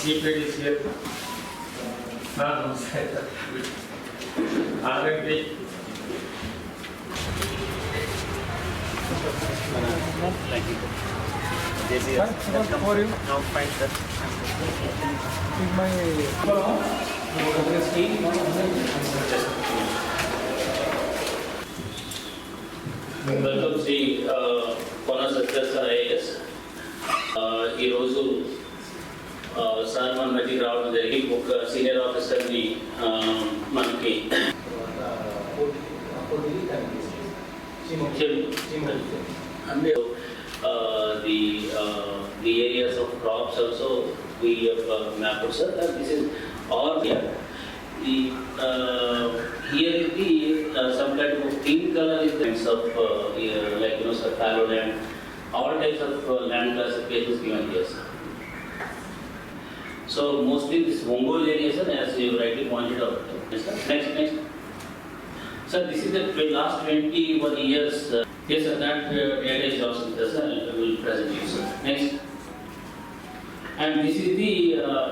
Chief ladies here. No, no, sir. Already. Welcome Shri Kona సత్యసార్ IAS ఈరోజు ఆ, sir మన మధ్యకి రావడం జరిగి ఒక సీనియర్ ఆఫీసర్ని ఆ, మనకి అంటే the the areas of crops also we map sir this is all here the uh, here is the uh, some kind of pink color is kinds of uh, here, like you know sir fallow land all types of uh, land classifications given here sir. So mostly this Mongol area sir as you rightly pointed out. Yes, sir. Next next. Sir this is the tw- last 21 years. Uh, yes sir that uh, data is also with us sir I will present you sir. Next. And this is the uh,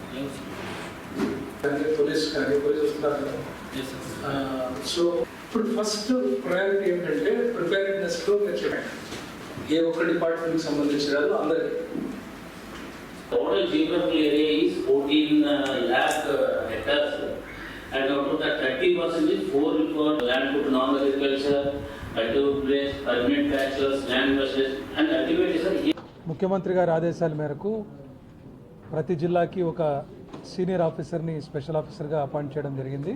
కానీ police కానీ police వస్తున్నారు so ఇప్పుడు first priority ఏంటంటే ప్రిపేర్నెస్లో మీరు చెప్పండి ఏ ఒక్క department సంబంధించిన అందరికీ Total geographical area is 14 uh, lakh uh, hectares. And out of that 30 percent is 4 for land for non-agriculture, cultivar place, permanent bachelors, land versus, and ultimately sir, ముఖ్యమంత్రి గారి ఆదేశాల మేరకు ప్రతి జిల్లాకి ఒక సీనియర్ ఆఫీసర్ని స్పెషల్ ఆఫీసర్గా అపాయింట్ చేయడం జరిగింది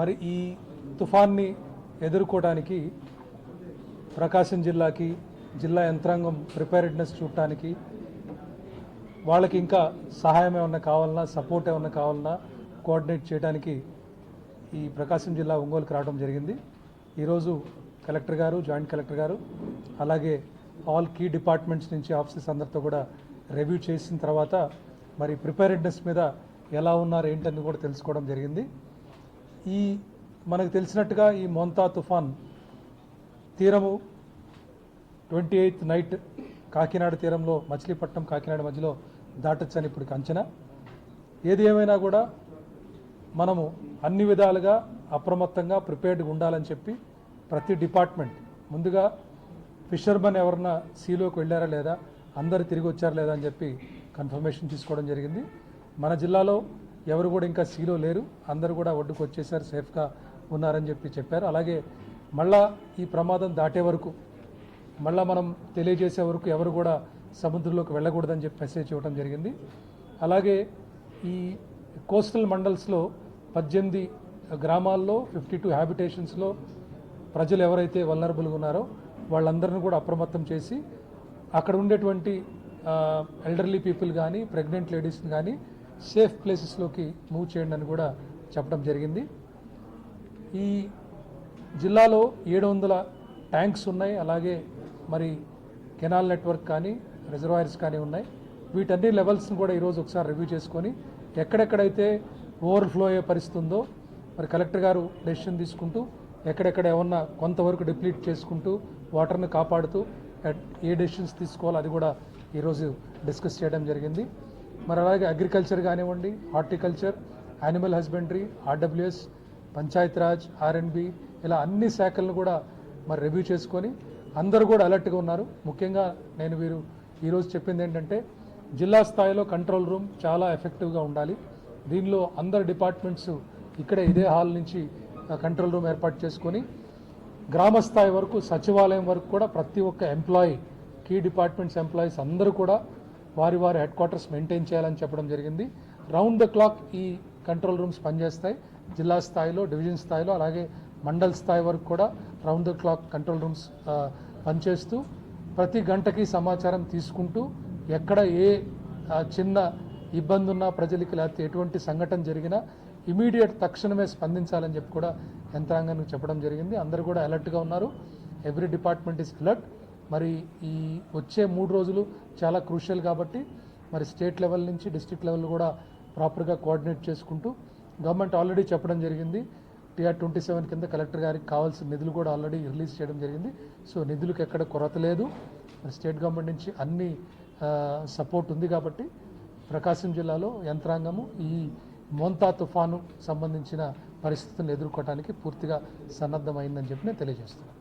మరి ఈ తుఫాన్ని ఎదుర్కోవడానికి ప్రకాశం జిల్లాకి జిల్లా యంత్రాంగం ప్రిపేర్డ్నెస్ చూడటానికి వాళ్ళకి ఇంకా సహాయం ఏమన్నా కావాలన్నా సపోర్ట్ ఏమన్నా కావాలన్నా కోఆర్డినేట్ చేయడానికి ఈ ప్రకాశం జిల్లా ఒంగోలుకి రావడం జరిగింది. ఈరోజు కలెక్టర్ గారు జాయింట్ కలెక్టర్ గారు అలాగే ఆల్ కీ డిపార్ట్మెంట్స్ నుంచి ఆఫీసెస్ అందరితో కూడా రివ్యూ చేసిన తర్వాత మరి ప్రిపేర్డ్నెస్ మీద ఎలా ఉన్నారు ఏంటని కూడా తెలుసుకోవడం జరిగింది. ఈ మనకు తెలిసినట్టుగా ఈ మోంతా తుఫాన్ తీరము ట్వంటీ ఎయిత్ నైట్ కాకినాడ తీరంలో మచిలీపట్నం కాకినాడ మధ్యలో దాటొచ్చని ఇప్పుడు అంచనా. ఏది ఏమైనా కూడా మనము అన్ని విధాలుగా అప్రమత్తంగా ప్రిపేర్డ్గా ఉండాలని చెప్పి ప్రతి డిపార్ట్మెంట్ ముందుగా ఫిషర్మన్ ఎవరన్నా సీలోకి వెళ్ళారా లేదా అందరు తిరిగి వచ్చారా లేదా అని చెప్పి కన్ఫర్మేషన్ తీసుకోవడం జరిగింది. మన జిల్లాలో ఎవరు కూడా ఇంకా సీలో లేరు అందరూ కూడా ఒడ్డుకు వచ్చేసారు సేఫ్గా ఉన్నారని చెప్పి చెప్పారు. అలాగే మళ్ళా ఈ ప్రమాదం దాటే వరకు మళ్ళా మనం తెలియజేసే వరకు ఎవరు కూడా సముద్రంలోకి వెళ్ళకూడదని చెప్పి మెసేజ్ ఇవ్వడం జరిగింది. అలాగే ఈ కోస్టల్ మండల్స్లో పద్దెనిమిది గ్రామాల్లో ఫిఫ్టీ టూ హ్యాబిటేషన్స్లో ప్రజలు ఎవరైతే వల్నరబుల్గా ఉన్నారో వాళ్ళందరిని కూడా అప్రమత్తం చేసి అక్కడ ఉండేటువంటి ఎల్డర్లీ పీపుల్ కానీ ప్రెగ్నెంట్ లేడీస్ని కానీ సేఫ్ ప్లేసెస్లోకి మూవ్ చేయండి అని కూడా చెప్పడం జరిగింది. ఈ జిల్లాలో ఏడు వందల ట్యాంక్స్ ఉన్నాయి. అలాగే మరి కెనాల్ నెట్వర్క్ కానీ రిజర్వాయర్స్ కానీ ఉన్నాయి. వీటన్ని లెవెల్స్ని కూడా ఈరోజు ఒకసారి రివ్యూ చేసుకొని ఎక్కడెక్కడైతే ఓవర్ఫ్లో అయ్యే పరిస్థితి ఉందో మరి కలెక్టర్ గారు డెసిషన్ తీసుకుంటూ ఎక్కడెక్కడ ఏమన్నా కొంతవరకు డిప్లీట్ చేసుకుంటూ వాటర్ని కాపాడుతూ ఏ డెసిషన్స్ తీసుకోవాలో అది కూడా ఈరోజు డిస్కస్ చేయడం జరిగింది. మరి అలాగే అగ్రికల్చర్ కానివ్వండి horticulture animal husbandry RWS panchayat Raj ఇలా అన్ని శాఖలను కూడా మరి రివ్యూ చేసుకొని అందరూ కూడా అలర్ట్గా ఉన్నారు. ముఖ్యంగా నేను వీరు ఈరోజు చెప్పింది ఏంటంటే జిల్లా స్థాయిలో కంట్రోల్ రూమ్ చాలా ఎఫెక్టివ్గా ఉండాలి. దీనిలో అందరు డిపార్ట్మెంట్స్ ఇక్కడే ఇదే హాల్ నుంచి కంట్రోల్ రూమ్ ఏర్పాటు చేసుకొని గ్రామ స్థాయి వరకు సచివాలయం వరకు కూడా ప్రతి ఒక్క ఎంప్లాయీ కీ డిపార్ట్మెంట్స్ ఎంప్లాయీస్ అందరూ కూడా వారి వారి హెడ్ క్వార్టర్స్ మెయింటైన్ చేయాలని చెప్పడం జరిగింది. రౌండ్ ద క్లాక్ ఈ కంట్రోల్ రూమ్స్ పనిచేస్తాయి. జిల్లా స్థాయిలో డివిజన్ స్థాయిలో అలాగే మండల్ స్థాయి వరకు కూడా round the clock control rooms పనిచేస్తూ ప్రతి గంటకి సమాచారం తీసుకుంటూ ఎక్కడ ఏ ఆ, చిన్న ఇబ్బంది ఉన్నా ప్రజలకి లేకపోతే ఎటువంటి సంఘటన జరిగినా ఇమీడియట్ తక్షణమే స్పందించాలని చెప్పి కూడా యంత్రాంగానికి చెప్పడం జరిగింది. అందరూ కూడా అలర్ట్గా ఉన్నారు. Every department is alert. మరి ఈ వచ్చే మూడు రోజులు చాలా క్రూషియల్ కాబట్టి మరి స్టేట్ లెవెల్ నుంచి డిస్టిక్ లెవెల్ కూడా ప్రాపర్గా కోఆర్డినేట్ చేసుకుంటూ గవర్నమెంట్ ఆల్రెడీ చెప్పడం జరిగింది. టీఆర్ ట్వంటీ సెవెన్ కింద కలెక్టర్ గారికి కావాల్సిన నిధులు కూడా ఆల్రెడీ రిలీజ్ చేయడం జరిగింది. సో నిధులకు ఎక్కడ కొరత లేదు. స్టేట్ గవర్నమెంట్ నుంచి అన్ని సపోర్ట్ ఉంది కాబట్టి ప్రకాశం జిల్లాలో యంత్రాంగము ఈ మోంతా తుఫాను సంబంధించిన పరిస్థితులను ఎదుర్కోవడానికి పూర్తిగా సన్నద్ధమైందని చెప్పి నేను తెలియజేస్తున్నాను.